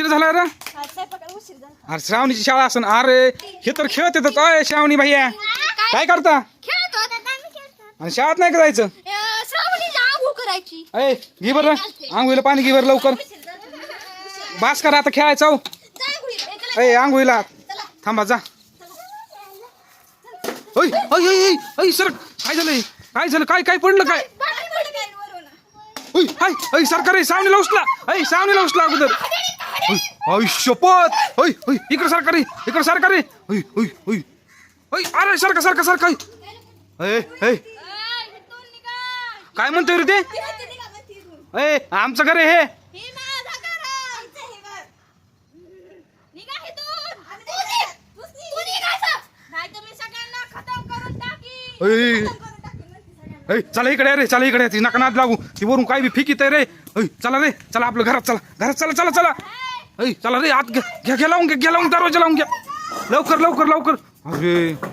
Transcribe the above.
उशीर झाला रे? झाला अरे श्रावणीची शाळा असन. अरे हे तर खेळत येतात. अय श्रावणी भैया. काय करता? आणि शाळेत नाही करायची अय घे बरं. आंघोळीला पाणी घे बरं लवकर. बास करा आता खेळायचं हो. अय आंघोळीला. थांबा जा. ओय सर काय झालंय? काय झालं? काय काय पडलं काय. ओय हाय ओय सरकार रे सावणीला उचला. अय सावणीला उचला अगोदर. ओय शपथ! ओय ओय इकडे सरकार रे इकडे सरकार रे! ओय ओय ओय ओय अरे सरका सरका सरका अय अय काय म्हणतोय रे ते. अय आमचं घर आहे हे. हे हे. अय चला इकडे रे चला इकडे ती नका नाद लागू. ती वरून काय बी फिकीत रे. अय चला रे चला आपलं घरात चला. घरात चला चला चला. अय चला रे आत घ्या घ्या लावून घ्या घ्या लावून दरवाज़ा लावून घ्या लवकर लवकर लवकर. अरे.